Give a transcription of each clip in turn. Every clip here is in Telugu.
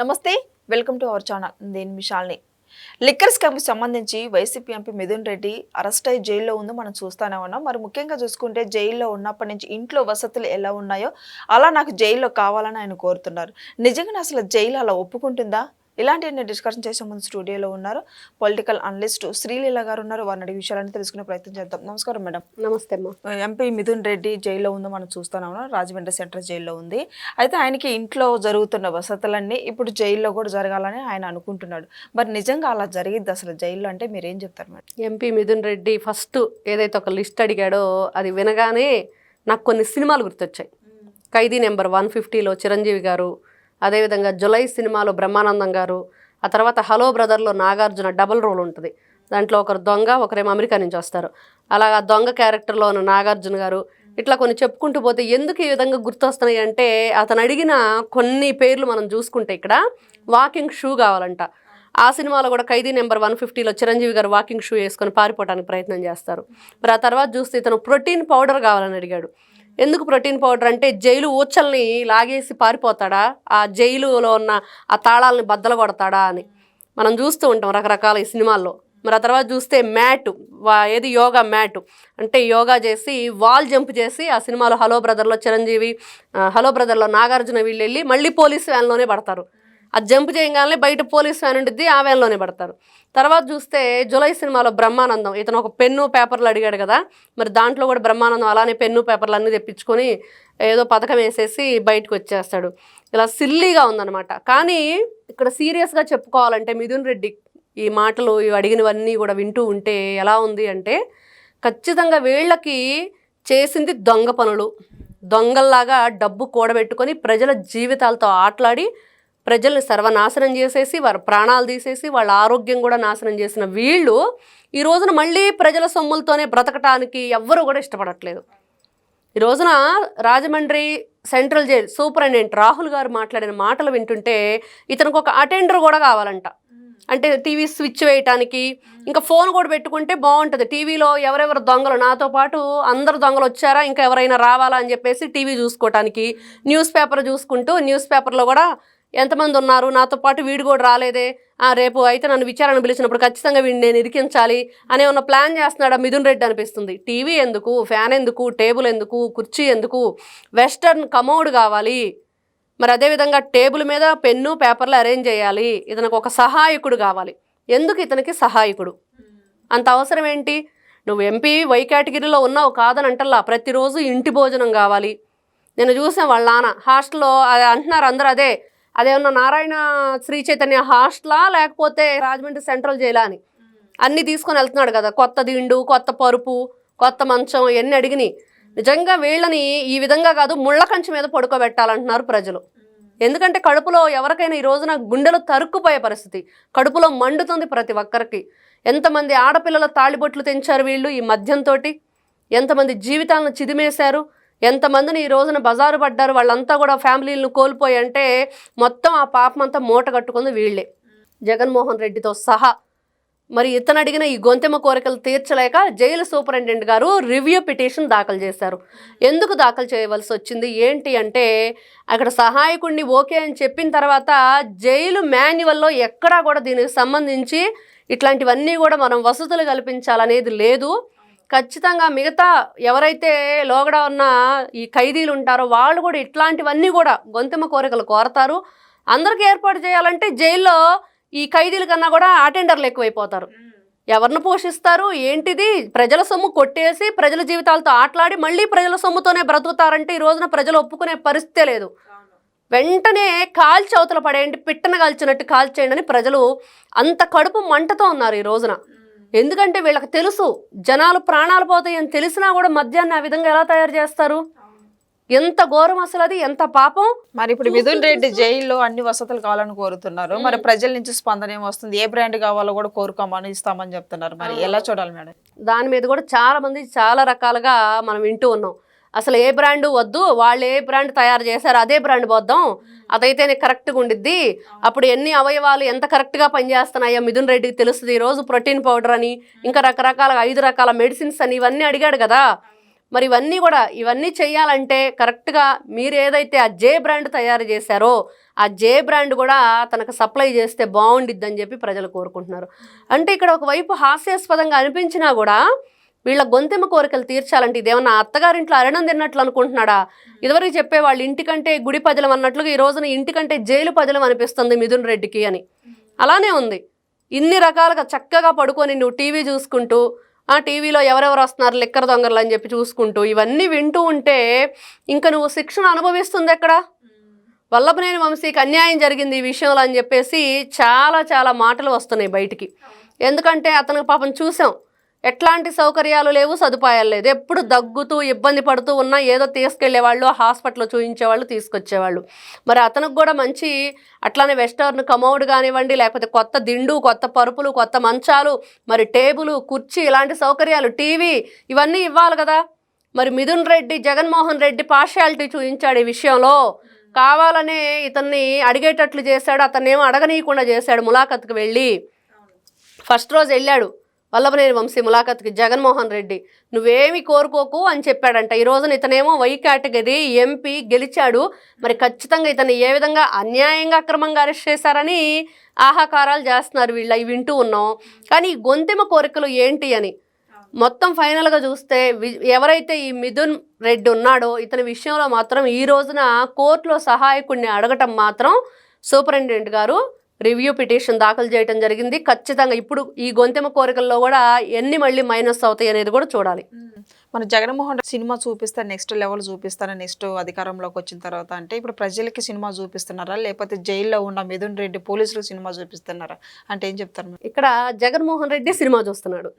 నమస్తే వెల్కమ్ టు అవర్ ఛానల్. నేను మిషాల్ని లిక్కర్ స్కామ్కి సంబంధించి YCP MP Mithun Reddy arrest అయ్యి జైల్లో ఉందో మనం చూస్తూనే ఉన్నాం. మరి ముఖ్యంగా చూసుకుంటే జైల్లో ఉన్నప్పటి నుంచి ఇంట్లో వసతులు ఎలా ఉన్నాయో అలా నాకు జైల్లో కావాలని ఆయన కోరుతున్నారు. నిజంగా అసలు జైలు అలా ఒప్పుకుంటుందా? ఇలాంటి డిస్కషన్ చేసే ముందు స్టూడియోలో ఉన్నారు పొలిటికల్ అనలిస్ట్ శ్రీలీల గారు ఉన్నారు. వారిని అడిగే విషయాలని తెలుసుకునే ప్రయత్నం చేద్దాం. నమస్కారం మేడం. నమస్తే ఎంపీ మిథున్ రెడ్డి జైల్లో ఉందో మనం ఉన్నాం. రాజమండ్రి సెంట్రల్ జైల్లో ఉంది. అయితే ఆయనకి ఇంట్లో జరుగుతున్న వసతులన్నీ ఇప్పుడు జైల్లో కూడా జరగాలని ఆయన అనుకుంటున్నాడు. మరి నిజంగా అలా జరిగిద్ది అసలు జైల్లో అంటే మీరు ఏం చెప్తారు madam? MP Mithun Reddy first ఏదైతే ఒక లిస్ట్ అడిగాడో అది వినగానే నాకు కొన్ని సినిమాలు గుర్తొచ్చాయి. ఖైదీ నెంబర్ వన్ ఫిఫ్టీలో చిరంజీవి గారు అదేవిధంగా జులై సినిమాలో బ్రహ్మానందం గారు ఆ తర్వాత హలో బ్రదర్లో నాగార్జున డబుల్ రోల్ ఉంటుంది. దాంట్లో ఒకరు దొంగ ఒకరేమో అమెరికా నుంచి వస్తారు. అలాగా దొంగ క్యారెక్టర్లో ఉన్న నాగార్జున గారు ఇట్లా కొన్ని చెప్పుకుంటూ పోతే ఎందుకు ఈ విధంగా గుర్తొస్తున్నాయి అంటే అతను అడిగిన కొన్ని పేర్లు మనం చూసుకుంటే ఇక్కడ వాకింగ్ షూ కావాలంట. ఆ సినిమాలో కూడా ఖైదీ నెంబర్ వన్ ఫిఫ్టీలో చిరంజీవి గారు వాకింగ్ షూ వేసుకొని పారిపోవడానికి ప్రయత్నం చేస్తారు. మరి ఆ తర్వాత చూస్తే ఇతను ప్రోటీన్ పౌడర్ కావాలని అడిగాడు. ఎందుకు ప్రోటీన్ పౌడర్ అంటే జైలు ఊచల్ని లాగేసి పారిపోతాడా? ఆ జైలులో ఉన్న ఆ తాళాలని బద్దలు కొడతాడా అని. మనం చూస్తూ ఉంటాం రకరకాల ఈ సినిమాల్లో. మరి ఆ తర్వాత చూస్తే మ్యాట్ ఏది? యోగా మ్యాట్. అంటే యోగా చేసి వాల్ జంప్ చేసి ఆ సినిమాలో హలో బ్రదర్లో చిరంజీవి హలో బ్రదర్లో నాగార్జున వీళ్ళు వెళ్ళి మళ్ళీ పోలీస్ వ్యాన్లోనే పడతారు. అది జంప్ చేయగానే బయట పోలీస్ వ్యాన్ ఉంటుంది ఆ వ్యాన్లోనే పడతారు. తర్వాత చూస్తే జులై సినిమాలో బ్రహ్మానందం ఇతను ఒక పెన్ను పేపర్లు అడిగాడు కదా మరి దాంట్లో కూడా బ్రహ్మానందం అలానే పెన్ను పేపర్లు అన్నీ తెప్పించుకొని ఏదో పథకం వేసేసి బయటకు వచ్చేస్తాడు. ఇలా సిల్లీగా ఉందన్నమాట. కానీ ఇక్కడ సీరియస్గా చెప్పుకోవాలంటే మిథున్ రెడ్డి ఈ మాటలు ఇవి అడిగినవన్నీ కూడా వింటూ ఉంటే ఎలా ఉంది అంటే ఖచ్చితంగా వీళ్ళకి చేసింది దొంగ పనులు. దొంగల్లాగా డబ్బు కూడబెట్టుకొని ప్రజల జీవితాలతో ఆటలాడి ప్రజల్ని సర్వనాశనం చేసేసి వారి ప్రాణాలు తీసేసి వాళ్ళ ఆరోగ్యం కూడా నాశనం చేసిన వీళ్ళు ఈ రోజున మళ్ళీ ప్రజల సొమ్ములతోనే బ్రతకటానికి ఎవ్వరూ కూడా ఇష్టపడట్లేదు. ఈ రోజున Rajahmundry central jail superintendent Rahul గారు మాట్లాడిన మాటలు వింటుంటే ఇతనికి ఒక అటెండర్ కూడా కావాలంట. అంటే టీవీ స్విచ్ వేయటానికి ఇంకా ఫోన్ కూడా పెట్టుకుంటే బాగుంటుంది. టీవీలో ఎవరెవరు దొంగలు నాతో పాటు అందరు దొంగలు వచ్చారా ఇంకా ఎవరైనా రావాలా అని చెప్పేసి టీవీ చూసుకోవటానికి న్యూస్ పేపర్ చూసుకుంటూ న్యూస్ పేపర్లో కూడా ఎంతమంది ఉన్నారు నాతో పాటు వీడు కూడా రాలేదే. రేపు అయితే నన్ను విచారణ పిలిచినప్పుడు ఖచ్చితంగా వీడిని నేను ఇరికించాలి అనే ఉన్న ప్లాన్ చేస్తున్నాడు మిథున్ రెడ్డి అనిపిస్తుంది. టీవీ ఎందుకు? ఫ్యాన్ ఎందుకు? టేబుల్ ఎందుకు? కుర్చీ ఎందుకు? వెస్టర్న్ కమోడ్ కావాలి. మరి అదేవిధంగా టేబుల్ మీద పెన్ను పేపర్లు అరేంజ్ చేయాలి. ఇతనికి ఒక సహాయకుడు కావాలి. ఎందుకు ఇతనికి సహాయకుడు? అంత అవసరం ఏంటి? నువ్వు ఎంపీ వై కేటగిరీలో ఉన్నావు కాదని అంటల్లా ప్రతిరోజు ఇంటి భోజనం కావాలి. నేను చూసాను వాళ్ళ నాన్న హాస్టల్లో అది అంటున్నారు అందరూ అదే. అదేమన్నా నారాయణ శ్రీ చైతన్య హాస్టలా లేకపోతే రాజమండ్రి సెంట్రల్ జైలా అని? అన్నీ తీసుకొని వెళ్తున్నాడు కదా. కొత్త దిండు కొత్త పరుపు కొత్త మంచం ఇవన్నీ అడిగినాయి నిజంగా వీళ్ళని ఈ విధంగా కాదు ముళ్ళ కంచె మీద పడుకోబెట్టాలంటున్నారు ప్రజలు. ఎందుకంటే కడుపులో ఎవరికైనా ఈ రోజున గుండెలు తరుక్కుపోయే పరిస్థితి. కడుపులో మండుతుంది ప్రతి ఒక్కరికి. ఎంతమంది ఆడపిల్లల తాళిబొట్లు తెంచారు వీళ్ళు ఈ మద్యంతో ఎంతమంది జీవితాలను చిదిమేశారు? ఎంతమందిని ఈ రోజున బజారు పడ్డారు వాళ్ళంతా కూడా ఫ్యామిలీలను కోల్పోయి అంటే మొత్తం ఆ పాపం అంతా మూట కట్టుకుంది వీళ్ళే. జగన్మోహన్ రెడ్డితో సహా. మరి ఇతను అడిగిన ఈ గొంతెమ్మ కోరికలు తీర్చలేక జైలు సూపరింటెండెంట్ గారు రివ్యూ పిటిషన్ దాఖలు చేశారు. ఎందుకు దాఖలు చేయవలసి వచ్చింది? ఏంటి అంటే అక్కడ సహాయకుడిని ఓకే అని చెప్పిన తర్వాత జైలు మాన్యువల్లో ఎక్కడా కూడా దీనికి సంబంధించి ఇట్లాంటివన్నీ కూడా మనం వసతులు కల్పించాలనేది లేదు. ఖచ్చితంగా మిగతా ఎవరైతే లోగడ ఉన్న ఈ ఖైదీలు ఉంటారో వాళ్ళు కూడా ఇట్లాంటివన్నీ కూడా గొంతెమ్మ కోరికలు కోరతారు. అందరికీ ఏర్పాటు చేయాలంటే జైల్లో ఈ ఖైదీల కన్నా కూడా అటెండర్లు ఎక్కువైపోతారు. ఎవరిని పోషిస్తారు? ఏంటిది? ప్రజల సొమ్ము కొట్టేసి ప్రజల జీవితాలతో ఆటలాడి మళ్ళీ ప్రజల సొమ్ముతోనే బ్రతుకుతారంటే ఈ రోజున ప్రజలు ఒప్పుకునే పరిస్థితే లేదు. వెంటనే కాల్చి అవతల పడేయండి పిట్టన కాల్చినట్టు కాల్చేయండి అని ప్రజలు అంత కడుపు మంటతో ఉన్నారు ఈ రోజున. ఎందుకంటే వీళ్ళకి తెలుసు జనాలు ప్రాణాలు పోతాయని తెలిసినా కూడా మద్యాన్ని ఆ విధంగా ఎలా తయారు చేస్తారు? ఎంత ఘోరం అసలు అది ఎంత పాపం? మరి ఇప్పుడు మిథున్ రెడ్డి జైల్లో అన్ని వసతులు కావాలని కోరుతున్నారు. మరి ప్రజల నుంచి స్పందన ఏం వస్తుంది ఏ బ్రాండ్ కావాలో కూడా కోరుకోమని ఇస్తామని చెప్తున్నారు. మరి ఎలా చూడాలి మేడం? దాని మీద కూడా చాలా మంది చాలా రకాలుగా మనం వింటూ ఉన్నాం. అసలు ఏ బ్రాండ్ వద్దు వాళ్ళు ఏ బ్రాండ్ తయారు చేశారు అదే బ్రాండ్ పోద్దాం. అదైతేనే కరెక్ట్గా ఉండిద్ది. అప్పుడు ఎన్ని అవయవాలు ఎంత కరెక్ట్గా పనిచేస్తున్నాయో మిథున్ రెడ్డికి తెలుస్తుంది. ఈరోజు ప్రోటీన్ పౌడర్ అని ఇంకా రకరకాల ఐదు రకాల మెడిసిన్స్ అని ఇవన్నీ అడిగాడు కదా. మరి ఇవన్నీ కూడా ఇవన్నీ చేయాలంటే కరెక్ట్గా మీరు ఏదైతే ఆ జే బ్రాండ్ తయారు చేశారో ఆ జే బ్రాండ్ కూడా తనకు సప్లై చేస్తే బాగుండిద్దని చెప్పి ప్రజలు కోరుకుంటున్నారు. అంటే ఇక్కడ ఒకవైపు హాస్యాస్పదంగా అనిపించినా కూడా వీళ్ళ గొంతెమ్మ కోరికలు తీర్చాలంటే ఇదేమన్నా అత్తగారింట్లో అరణం తిన్నట్లు అనుకుంటున్నాడా? ఇదివరకు చెప్పే వాళ్ళు ఇంటికంటే గుడి పదలం అన్నట్లుగా ఈ రోజున ఇంటికంటే జైలు పదలం అనిపిస్తుంది మిథున్ రెడ్డికి అని. అలానే ఉంది. ఇన్ని రకాలుగా చక్కగా పడుకొని నువ్వు టీవీ చూసుకుంటూ ఆ టీవీలో ఎవరెవరు వస్తున్నారు లెక్కర దొంగలు అని చెప్పి చూసుకుంటూ ఇవన్నీ వింటూ ఉంటే ఇంకా నువ్వు శిక్షణ అనుభవిస్తుంది ఎక్కడ? వల్లభనేని వంశీకి అన్యాయం జరిగింది ఈ విషయంలో అని చెప్పేసి చాలా చాలా మాటలు వస్తున్నాయి బయటికి. ఎందుకంటే అతను పాపం చూసాం. ఎట్లాంటి సౌకర్యాలు లేవు సదుపాయాలు లేదు. ఎప్పుడు దగ్గుతూ ఇబ్బంది పడుతూ ఉన్నా ఏదో తీసుకెళ్ళేవాళ్ళు హాస్పిటల్లో చూయించేవాళ్ళు తీసుకొచ్చేవాళ్ళు. మరి అతనికి కూడా మంచి అట్లానే వెస్టర్న్ కమౌడ్ కానివ్వండి లేకపోతే కొత్త దిండు కొత్త పరుపులు కొత్త మంచాలు మరి టేబుల్ కుర్చీ ఇలాంటి సౌకర్యాలు టీవీ ఇవన్నీ ఇవ్వాలి కదా. మరి మిథున్ రెడ్డి జగన్మోహన్ రెడ్డి పార్షాలిటీ చూపించాడు ఈ విషయంలో. కావాలనే ఇతన్ని అడిగేటట్లు చేశాడు అతన్నేమో అడగనీయకుండా చేశాడు ములాఖత్కు వెళ్ళి. ఫస్ట్ రోజు వెళ్ళాడు. వల్లభనేని వంశీ ములాఖత్కి జగన్మోహన్ రెడ్డి నువ్వేమి కోరుకోకు అని చెప్పాడంట. ఈ రోజున ఇతనేమో వై కేటగిరీ ఎంపీ గెలిచాడు. మరి ఖచ్చితంగా ఇతను ఏ విధంగా అన్యాయంగా అక్రమంగా అరెస్ట్ చేశారని ఆహాకారాలు చేస్తున్నారు వీళ్ళ. ఇవి వింటూ ఉన్నాం. కానీ ఈ గొంతెమ కోరికలు ఏంటి అని? మొత్తం ఫైనల్గా చూస్తే వి- ఎవరైతే ఈ మిథున్ రెడ్డి ఉన్నాడో ఇతని విషయంలో మాత్రం ఈ రోజున కోర్టులో సహాయకుడిని అడగటం మాత్రం సూపరింటెండెంట్ గారు రివ్యూ పిటిషన్ దాఖలు చేయడం జరిగింది. ఖచ్చితంగా ఇప్పుడు ఈ గొంతెమ కోరికల్లో కూడా ఎన్ని మళ్ళీ మైనస్ అవుతాయి అనేది కూడా చూడాలి. మన జగన్మోహన్ రెడ్డి సినిమా చూపిస్తారు నెక్స్ట్ లెవెల్ చూపిస్తాను నెక్స్ట్ అధికారంలోకి వచ్చిన తర్వాత అంటే ఇప్పుడు ప్రజలకి సినిమా చూపిస్తున్నారా? లేకపోతే జైల్లో ఉన్న మిథున్ రెడ్డి పోలీసులు సినిమా చూపిస్తున్నారా? అంటే ఏం చెప్తారు? ఇక్కడ జగన్మోహన్ రెడ్డి సినిమా చూస్తున్నాడు.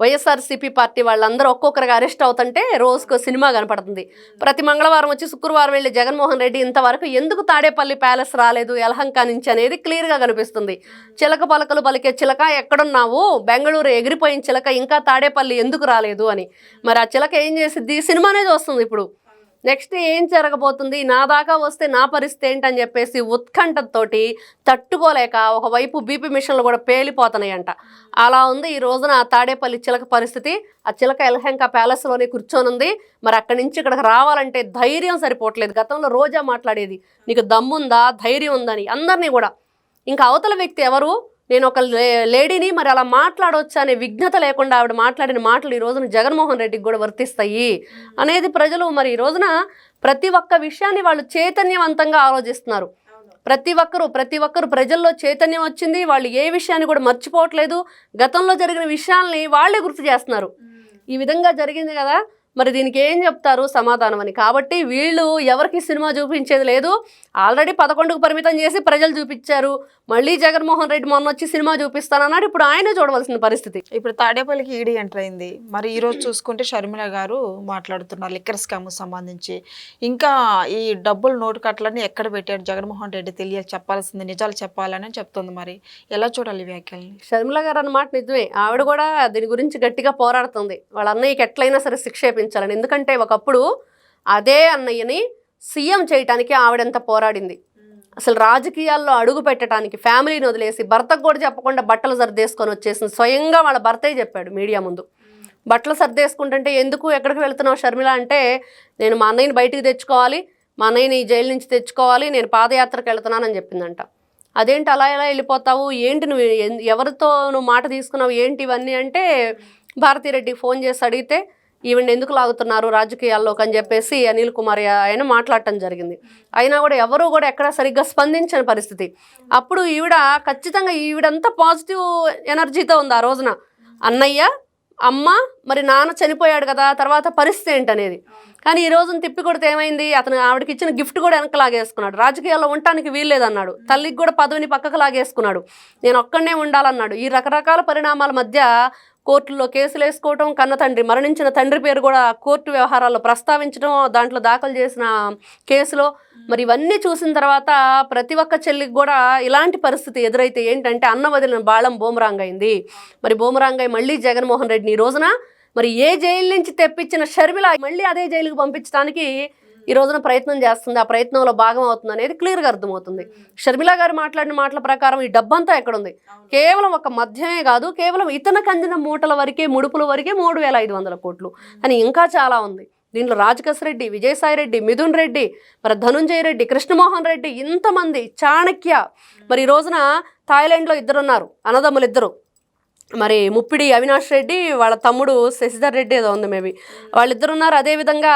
వైఎస్ఆర్సీపీ పార్టీ వాళ్ళందరూ ఒక్కొక్కరిగా అరెస్ట్ అవుతుంటే రోజుకు సినిమా కనపడుతుంది. ప్రతి మంగళవారం వచ్చి శుక్రవారం వెళ్ళి జగన్మోహన్ రెడ్డి ఇంతవరకు ఎందుకు తాడేపల్లి ప్యాలెస్ రాలేదు యలహంక నుంచి అనేది క్లియర్గా కనిపిస్తుంది. చిలక పలకలు పలికే చిలక ఎక్కడున్నావు? బెంగళూరు ఎగిరిపోయిన చిలక ఇంకా తాడేపల్లి ఎందుకు రాలేదు అని. మరి ఆ చిలక ఏం చేసిద్ది? సినిమానే చూస్తుంది ఇప్పుడు. నెక్స్ట్ ఏం జరగబోతుంది? నా దాకా వస్తే నా పరిస్థితి ఏంటని చెప్పేసి ఉత్కంఠతోటి తట్టుకోలేక ఒకవైపు బీపీ మిషన్లు కూడా పేలిపోతున్నాయంట. అలా ఉంది ఈ రోజున ఆ తాడేపల్లి చిలక పరిస్థితి. ఆ చిలక ఎల్హంక ప్యాలెస్లోనే కూర్చొని ఉంది మరి అక్కడి నుంచి ఇక్కడికి రావాలంటే ధైర్యం సరిపోవట్లేదు. గతంలో రోజా మాట్లాడేది నీకు దమ్ముందా? ధైర్యం ఉందని. అందరినీ కూడా. ఇంకా అవతల వ్యక్తి ఎవరు? నేను ఒక లేడీని మరి అలా మాట్లాడవచ్చు అనే విఘ్నత లేకుండా ఆవిడ మాట్లాడిన మాటలు ఈ రోజున జగన్మోహన్ రెడ్డికి కూడా వర్తిస్తాయి అనేది ప్రజలు మరి ఈ రోజున ప్రతి ఒక్క విషయాన్ని వాళ్ళు చైతన్యవంతంగా ఆలోచిస్తున్నారు. ప్రతి ఒక్కరు ప్రతి ఒక్కరు ప్రజల్లో చైతన్యం వచ్చింది వాళ్ళు ఏ విషయాన్ని కూడా మర్చిపోవట్లేదు గతంలో జరిగిన విషయాల్ని వాళ్ళే గుర్తు చేస్తున్నారు. ఈ విధంగా జరిగింది కదా మరి దీనికి ఏం చెప్తారు సమాధానం అని? కాబట్టి వీళ్ళు ఎవరికి సినిమా చూపించేది లేదు. ఆల్రెడీ పదకొండుకు పరిమితం చేసి ప్రజలు చూపించారు. మళ్ళీ జగన్మోహన్ రెడ్డి మొన్న వచ్చి సినిమా చూపిస్తానన్నాడు. ఇప్పుడు ఆయనే చూడవలసిన పరిస్థితి. ఇప్పుడు తాడేపల్లికి ఈడీ ఎంటర్ అయింది. మరి ఈ రోజు చూసుకుంటే షర్మిల గారు మాట్లాడుతున్నారు లిక్కర్ స్కామ్ సంబంధించి. ఇంకా ఈ డబ్బులు నోటు కట్టలని ఎక్కడ పెట్టాడు జగన్మోహన్ రెడ్డి? తెలియ చెప్పాల్సింది నిజాలు చెప్పాలని చెప్తుంది మరి. ఎలా చూడాలి వ్యాఖ్యల్ని? షర్మిల గారు అన్నమాట నిజమే. ఆవిడ కూడా దీని గురించి గట్టిగా పోరాడుతుంది. వాళ్ళ అన్నయ్యకి ఎట్లయినా సరే శిక్ష వేయించాలని ఎందుకంటే ఒకప్పుడు అదే అన్నయ్యని సీఎం చేయటానికి ఆవిడెంత పోరాడింది. అసలు రాజకీయాల్లో అడుగు పెట్టడానికి ఫ్యామిలీని వదిలేసి భర్తకు కూడా చెప్పకుండా బట్టలు సర్దేసుకొని వచ్చేసింది. స్వయంగా వాళ్ళ భర్తే చెప్పాడు మీడియా ముందు. బట్టలు సర్దేసుకుంటుంటే ఎందుకు ఎక్కడికి వెళ్తున్నావు షర్మిల అంటే నేను మా అన్నయ్యని బయటికి తెచ్చుకోవాలి మా అన్నయ్యని జైలు నుంచి తెచ్చుకోవాలి నేను పాదయాత్రకు వెళ్తున్నానని చెప్పిందంట. అదేంటి అలా ఎలా వెళ్ళిపోతావు? ఏంటి నువ్వు ఎవరితో నువ్వు మాట తీసుకున్నావు? ఏంటి ఇవన్నీ అంటే భారతీరెడ్డి ఫోన్ చేసి అడిగితే ఈవెన్ ఎందుకు లాగుతున్నారు రాజకీయాల్లోకి అని చెప్పేసి అనిల్ కుమార్ ఆయన మాట్లాడటం జరిగింది. అయినా కూడా ఎవరు కూడా ఎక్కడ సరిగ్గా స్పందించని పరిస్థితి. అప్పుడు ఈవిడ ఖచ్చితంగా ఈవిడంతా పాజిటివ్ ఎనర్జీతో ఉంది ఆ రోజున. అన్నయ్య అమ్మ మరి నాన్న చనిపోయాడు కదా తర్వాత పరిస్థితి ఏంటనేది. కానీ ఈ రోజున తిప్పి కొడితే ఏమైంది? అతను ఆవిడకి ఇచ్చిన గిఫ్ట్ కూడా వెనక లాగేసుకున్నాడు. రాజకీయాల్లో ఉండటానికి వీల్లేదన్నాడు తల్లికి కూడా పదవిని పక్కకు లాగేసుకున్నాడు. నేను ఒక్కడనే ఉండాలన్నాడు. ఈ రకరకాల పరిణామాల మధ్య కోర్టులో కేసులు వేసుకోవటం కన్న తండ్రి మరణించిన తండ్రి పేరు కూడా కోర్టు వ్యవహారాల్లో ప్రస్తావించడం దాంట్లో దాఖలు చేసిన కేసులో. మరి ఇవన్నీ చూసిన తర్వాత ప్రతి ఒక్క చెల్లికి కూడా ఇలాంటి పరిస్థితి ఎదురైతే ఏంటంటే అన్న వదిలిన బాళం బూమరాంగ్ అయింది మరి బూమరాంగ్ అయి మళ్ళీ జగన్మోహన్ రెడ్డిని ఈ రోజున మరి ఏ జైలు నుంచి తెప్పించిన షర్మిల మళ్ళీ అదే జైలుకు పంపించడానికి ఈ రోజున ప్రయత్నం చేస్తుంది ఆ ప్రయత్నంలో భాగం అవుతుంది అనేది క్లియర్గా అర్థమవుతుంది. షర్మిల గారు మాట్లాడిన మాటల ప్రకారం ఈ డబ్బంతా ఎక్కడుంది? కేవలం ఒక మద్యమే కాదు కేవలం ఇతనికి అందిన మూటల వరకే ముడుపుల వరకే మూడు వేల ఐదు వందల కోట్లు. అని ఇంకా చాలా ఉంది. దీంట్లో రాజకేశ్ రెడ్డి విజయసాయి రెడ్డి మిథున్ రెడ్డి మరి ధనుంజయ రెడ్డి కృష్ణమోహన్ రెడ్డి ఇంతమంది చాణక్య. మరి ఈ రోజున థాయిలాండ్లో ఇద్దరు ఉన్నారు అన్నదమ్ములు ఇద్దరు మరి ముప్పిడి అవినాష్ రెడ్డి వాళ్ళ తమ్ముడు శశిధర్ రెడ్డి ఏదో ఉంది మేబీ. వాళ్ళిద్దరు ఉన్నారు అదేవిధంగా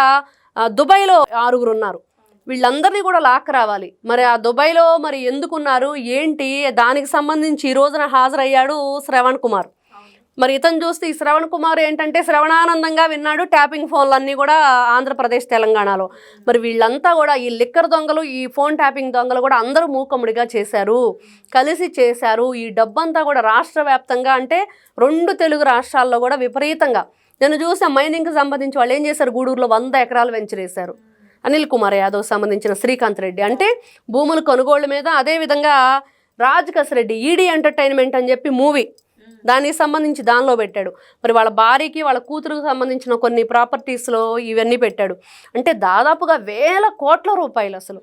దుబాయ్లో ఆరుగురు ఉన్నారు. వీళ్ళందరినీ కూడా లాక్ రావాలి. మరి ఆ దుబాయ్లో మరి ఎందుకున్నారు? ఏంటి? దానికి సంబంధించి ఈ రోజున హాజరయ్యాడు శ్రవణ్ కుమార్. మరి ఇతను చూస్తే ఈ శ్రవణ్ కుమార్ ఏంటంటే శ్రవణానందంగా విన్నాడు. ట్యాపింగ్ ఫోన్లు అన్నీ కూడా ఆంధ్రప్రదేశ్ తెలంగాణలో. మరి వీళ్ళంతా కూడా ఈ లిక్కర్ దొంగలు ఈ ఫోన్ ట్యాపింగ్ దొంగలు కూడా అందరూ మూకముడిగా చేశారు. కలిసి చేశారు. ఈ డబ్బంతా కూడా రాష్ట్ర వ్యాప్తంగా అంటే రెండు తెలుగు రాష్ట్రాల్లో కూడా విపరీతంగా నేను చూసి మైనింగ్కి సంబంధించి వాళ్ళు ఏం చేశారు? గూడూరులో వంద ఎకరాలు వెంచరేశారు అనిల్ కుమార్ యాదవ్ సంబంధించిన శ్రీకాంత్ రెడ్డి. అంటే భూముల కొనుగోళ్ళ మీద అదేవిధంగా రాజకస్ రెడ్డి ఈడీ ఎంటర్టైన్మెంట్ అని చెప్పి మూవీ దానికి సంబంధించి దానిలో పెట్టాడు. మరి వాళ్ళ భార్యకి వాళ్ళ కూతురుకు సంబంధించిన కొన్ని ప్రాపర్టీస్లో ఇవన్నీ పెట్టాడు. అంటే దాదాపుగా వేల కోట్ల రూపాయలు అసలు.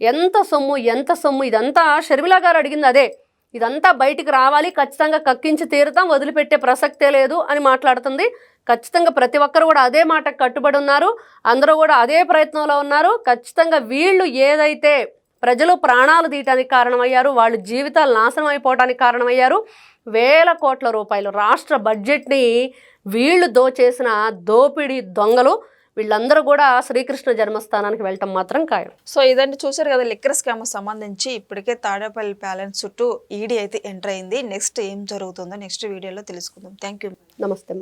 ఎంత సొమ్ము ఎంత సొమ్ము ఇదంతా షర్మిలా గారు అడిగింది అదే. ఇదంతా బయటికి రావాలి ఖచ్చితంగా కక్కించి తీరుతాం వదిలిపెట్టే ప్రసక్తే లేదు అని మాట్లాడుతుంది. ఖచ్చితంగా ప్రతి ఒక్కరు కూడా అదే మాటకు కట్టుబడి ఉన్నారు. అందరూ కూడా అదే ప్రయత్నంలో ఉన్నారు. ఖచ్చితంగా వీళ్ళు ఏదైతే ప్రజలు ప్రాణాలు తీయటానికి కారణమయ్యారు వాళ్ళ జీవితాలు నాశనం అయిపోవడానికి కారణమయ్యారు వేల కోట్ల రూపాయలు రాష్ట్ర బడ్జెట్ని వీళ్ళు దోచేసిన దోపిడీ దొంగలు. వీళ్ళందరూ కూడా శ్రీకృష్ణ జన్మస్థానానికి వెళ్ళటం మాత్రం ఖాయం. సో ఇదండి చూసారు కదా లిక్కర్ స్కామ్ సంబంధించి ఇప్పటికే తాడేపల్లి ప్యాలెన్స్ చుట్టూ ఈడీ అయితే ఎంటర్ అయింది. నెక్స్ట్ ఏం జరుగుతుందో నెక్స్ట్ వీడియోలో తెలుసుకుందాం. థ్యాంక్ యూ నమస్తే